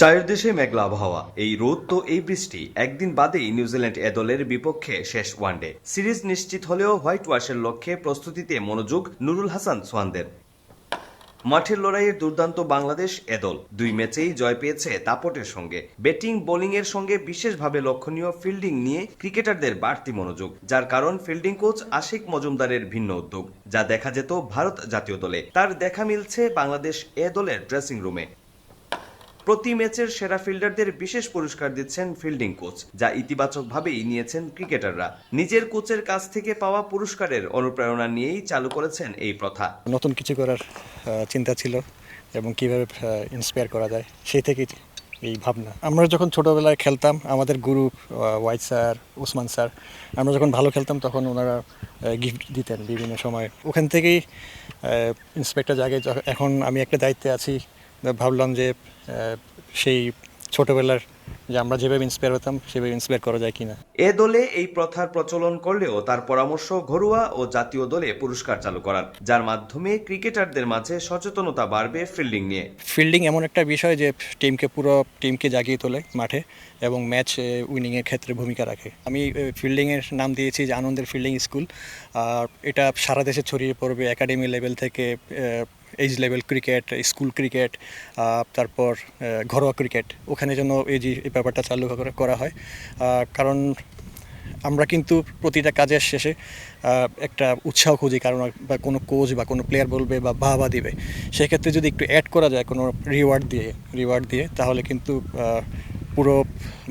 চায়ের দেশে মেঘলা আবহাওয়া। এই রোদ তো এই বৃষ্টি। একদিন বাদেই নিউজিল্যান্ড এ দলের বিপক্ষে শেষ ওয়ানডে। সিরিজ নিশ্চিত হলেও হোয়াইট ওয়াশের লক্ষ্যে প্রস্তুতিতে মনোযোগ নুরুল হাসান সোহানদের। মাঠের লড়াইয়ের দুর্দান্ত বাংলাদেশ এদল দুই ম্যাচেই জয় পেয়েছে দাপটের সঙ্গে। ব্যাটিং বোলিং এর সঙ্গে বিশেষভাবে লক্ষণীয় ফিল্ডিং নিয়ে ক্রিকেটারদের বাড়তি মনোযোগ, যার কারণ ফিল্ডিং কোচ আশিক মজুমদারের ভিন্ন উদ্যোগ, যা দেখা যেত ভারত জাতীয় দলে। তার দেখা মিলছে বাংলাদেশ এ দলের ড্রেসিং রুমে। প্রতি ম্যাচের সেরা ফিল্ডারদের বিশেষ পুরস্কার দিচ্ছেন ফিল্ডিং কোচ, যা ইতিবাচকভাবেই নিয়েছেন ক্রিকেটাররা। নিজের কোচের কাছ থেকে পাওয়া পুরস্কারের অনুপ্রেরণা নিয়েই চালু করেছেন এই প্রথা। নতুন কিছু করার চিন্তা ছিল এবং কীভাবে ইন্সপায়ার করা যায়, সেই থেকেই এই ভাবনা। আমরা যখন ছোটোবেলায় খেলতাম, আমাদের গুরু ওয়াইট স্যার উসমান স্যার আমরা যখন ভালো খেলতাম, তখন ওনারা গিফট দিতেন বিভিন্ন সময়। ওখান থেকেই ইন্সপেক্টর জাগে এখন আমি একটা দায়িত্বে আছি ভাবলাম যে সেই ছোটোবেলার যে আমরা যেভাবে ইন্সপায়ার হতাম সেভাবে ইন্সপায়ার করা যায় কিনা। এ দলে এই প্রথার প্রচলন করলেও তার পরামর্শ ঘরোয়া ও জাতীয় দলে পুরস্কার চালু করার যার মাধ্যমে ক্রিকেটারদের মাঝে সচেতনতা বাড়বে ফিল্ডিং নিয়ে। ফিল্ডিং এমন একটা বিষয় যে টিমকে পুরো টিমকে জাগিয়ে তোলে মাঠে এবং ম্যাচ উইনিংয়ের ক্ষেত্রে ভূমিকা রাখে। আমি ফিল্ডিংয়ের নাম দিয়েছি যে আনন্দের ফিল্ডিং স্কুল আর এটা সারা দেশে ছড়িয়ে পড়বে একাডেমি লেভেল থেকে age level cricket school cricket তারপর ঘরোয়া ক্রিকেট ওখানে যেন এই যে এই ব্যাপারটা চালু করা- করা হয়। কারণ আমরা কিন্তু প্রতিটা কাজের শেষে একটা উৎসাহ খুঁজি, কারণ বা কোনো কোচ বা কোনো প্লেয়ার বলবে বা বাহবা দিবে। সেক্ষেত্রে যদি একটু অ্যাড করা যায় কোনো রিওয়ার্ড দিয়ে রিওয়ার্ড দিয়ে, তাহলে কিন্তু পুরো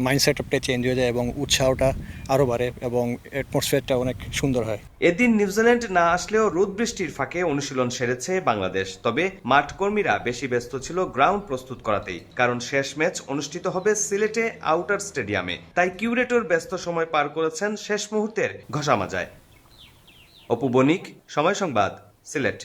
মাইন্ডসেটটা চেঞ্জ হয়ে যায় এবং উৎসাহটা আরও বাড়ে এবং অ্যাটমসফিয়ারটা অনেক সুন্দর হয়। এদিন নিউজিল্যান্ড না আসলেও রোদ বৃষ্টির ফাঁকে অনুশীলন সেরেছে বাংলাদেশ, তবে মাঠ কর্মীরা বেশি ব্যস্ত ছিল গ্রাউন্ড প্রস্তুত করাতেই, কারণ শেষ ম্যাচ অনুষ্ঠিত হবে সিলেটে আউটার স্টেডিয়ামে তাই কিউরেটর ব্যস্ত সময় পার করেছেন শেষ মুহূর্তের ঘষা মাজায় অপু বণিক, সময় সংবাদ, সিলেট।